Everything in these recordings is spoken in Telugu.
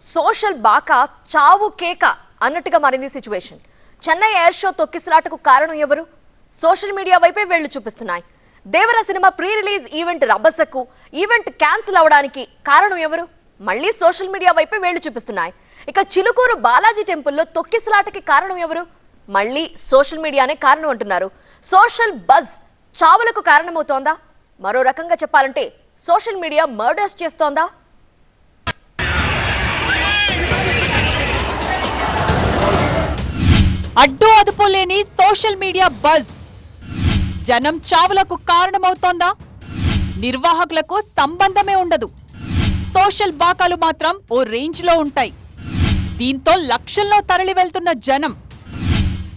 సోషల్ బాక చావు కేక అన్నట్టుగా మారింది సిచ్యువేషన్. చెన్నై ఎయిర్ షో తొక్కిసలాటకు కారణం ఎవరు? సోషల్ మీడియా వైపే వేళ్ళు చూపిస్తున్నాయి. Devara cinema pre release event రభసకు event cancel అవడానికి కారణం ఎవరు? మళ్ళీ సోషల్ మీడియా వైపే వేళ్ళు చూపిస్తున్నాయి. ఇక చిలుకూరు బాలాజీ టెంపుల్లో తొక్కిసలాటకి కారణం ఎవరు? మళ్ళీ సోషల్ మీడియానే కారణం అంటున్నారు. సోషల్ బజ్ చావులకు కారణమవుతోందా? మరో రకంగా చెప్పాలంటే సోషల్ మీడియా మర్డర్స్ చేస్తోందా? అడ్డు అదుపు లేని సోషల్ మీడియా బజ్. జనం చావులకు కారణమవుతోందా? నిర్వాహకులకు సంబంధమే ఉండదు. సోషల్ బాకాలు మాత్రం ఓ రేంజ్లో ఉంటాయి. దీంతో లక్షల్లో తరలి వెళ్తున్న జనం.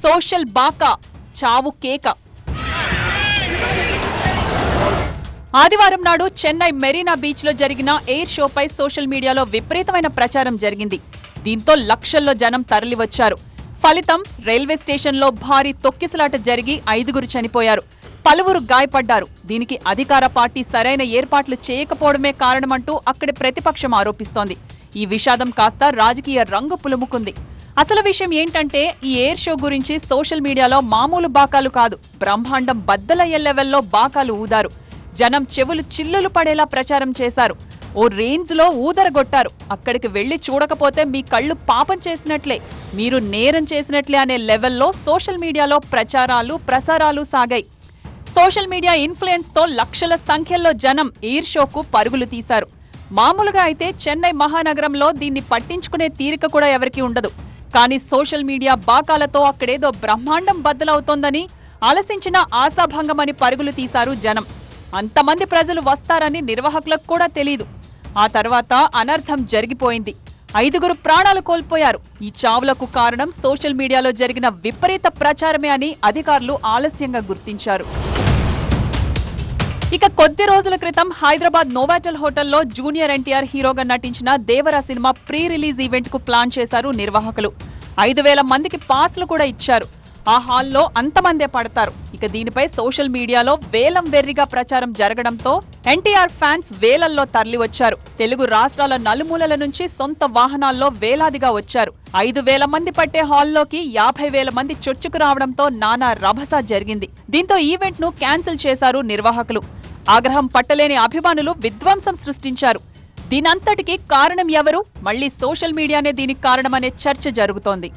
సోషల్ బాకా చావు కేక. ఆదివారం నాడు చెన్నై మెరీనా బీచ్లో జరిగిన ఎయిర్ షోపై సోషల్ మీడియాలో విపరీతమైన ప్రచారం జరిగింది. దీంతో లక్షల్లో జనం తరలివచ్చారు. ఫలితం రైల్వే స్టేషన్లో భారీ తొక్కిసలాట జరిగి ఐదుగురు చనిపోయారు. పలువురు గాయపడ్డారు. దీనికి అధికార పార్టీ సరైన ఏర్పాట్లు చేయకపోవడమే కారణమంటూ అక్కడి ప్రతిపక్షం ఆరోపిస్తోంది. ఈ విషాదం కాస్త రాజకీయ రంగు పులుముకుంది. అసలు విషయం ఏంటంటే ఈ ఎయిర్ షో గురించి సోషల్ మీడియాలో మామూలు బాకాలు కాదు. బ్రహ్మాండం బద్దలయ్యే లెవెల్లో బాకాలు ఊదారు. జనం చెవులు చిల్లులు పడేలా ప్రచారం చేశారు. ఓ రేంజ్లో ఊదరగొట్టారు. అక్కడికి వెళ్ళి చూడకపోతే మీ కళ్ళు పాపం చేసినట్లే. మీరు నేరం చేసినట్లే అనే లెవెల్లో సోషల్ మీడియాలో ప్రచారాలు ప్రసారాలు సాగాయి. సోషల్ మీడియా ఇన్ఫ్లుయెన్స్తో లక్షల సంఖ్యలో జనం ఎయిర్ షోకు పరుగులు తీశారు. మామూలుగా అయితే చెన్నై మహానగరంలో దీన్ని పట్టించుకునే తీరిక కూడా ఎవరికీ ఉండదు. కానీ సోషల్ మీడియా బాకాలతో అక్కడేదో బ్రహ్మాండం బద్దలవుతోందని ఆలసించిన ఆశాభంగమని పరుగులు తీశారు జనం. అంతమంది ప్రజలు వస్తారని నిర్వాహకులకు కూడా తెలియదు ఆ తర్వాత అనర్థం జరిగిపోయింది. ఐదుగురు ప్రాణాలు కోల్పోయారు. ఈ చావులకు కారణం సోషల్ మీడియాలో జరిగిన విపరీత ప్రచారమే అని అధికారులు ఆలస్యంగా గుర్తించారు. ఇక కొద్ది రోజుల క్రితం హైదరాబాద్ నోవాటల్ హోటల్లో జూనియర్ ఎన్టీఆర్ హీరోగా నటించిన దేవరా సినిమా ప్రీ రిలీజ్ ఈవెంట్కు ప్లాన్ చేశారు నిర్వాహకులు. ఐదు వేల మందికి పాస్లు కూడా ఇచ్చారు. ఆ హాల్లో అంతమందే పడతారు. ఇక దీనిపై సోషల్ మీడియాలో వేలం వెర్రిగా ప్రచారం జరగడంతో ఎన్టీఆర్ ఫ్యాన్స్ వేలల్లో తరలివచ్చారు. తెలుగు రాష్ట్రాల నలుమూలల నుంచి సొంత వాహనాల్లో వేలాదిగా వచ్చారు. ఐదు వేల మంది పట్టే హాల్లోకి యాభై వేల మంది చొచ్చుకు రావడంతో నానా రభస జరిగింది. దీంతో ఈవెంట్ను క్యాన్సిల్ చేశారు నిర్వాహకులు. ఆగ్రహం పట్టలేని అభిమానులు విధ్వంసం సృష్టించారు. దీనంతటికీ కారణం ఎవరు? మళ్ళీ సోషల్ మీడియానే దీనికి కారణమనే చర్చ జరుగుతోంది.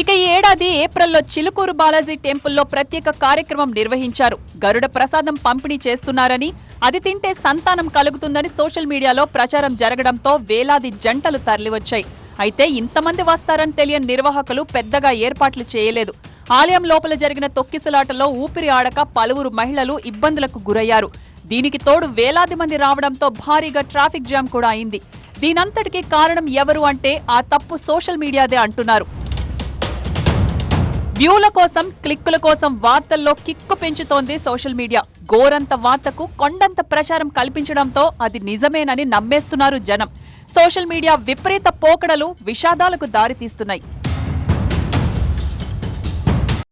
ఇక ఈ ఏడాది ఏప్రిల్లో చిలుకూరు బాలాజీ టెంపుల్లో ప్రత్యేక కార్యక్రమం నిర్వహించారు. గరుడ ప్రసాదం పంపిణీ చేస్తున్నారని అది తింటే సంతానం కలుగుతుందని సోషల్ మీడియాలో ప్రచారం జరగడంతో వేలాది జంటలు తరలివచ్చాయి. అయితే ఇంతమంది వస్తారని తెలియని నిర్వాహకులు పెద్దగా ఏర్పాట్లు చేయలేదు. ఆలయం లోపల జరిగిన తొక్కిసలాటలో ఊపిరి ఆడక పలువురు మహిళలు ఇబ్బందులకు గురయ్యారు. దీనికి తోడు వేలాది మంది రావడంతో భారీగా ట్రాఫిక్ జామ్ కూడా అయింది. దీనంతటికీ కారణం ఎవరు అంటే ఆ తప్పు సోషల్ మీడియాదే అంటున్నారు. వ్యూల కోసం క్లిక్కుల కోసం వార్తల్లో కిక్కు పెంచుతోంది సోషల్ మీడియా. గోరంత వార్తకు కొండంత ప్రచారం కల్పించడంతో అది నిజమేనని నమ్మేస్తున్నారు జనం. సోషల్ మీడియా విపరీత పోకడలు విషాదాలకు దారితీస్తున్నాయి.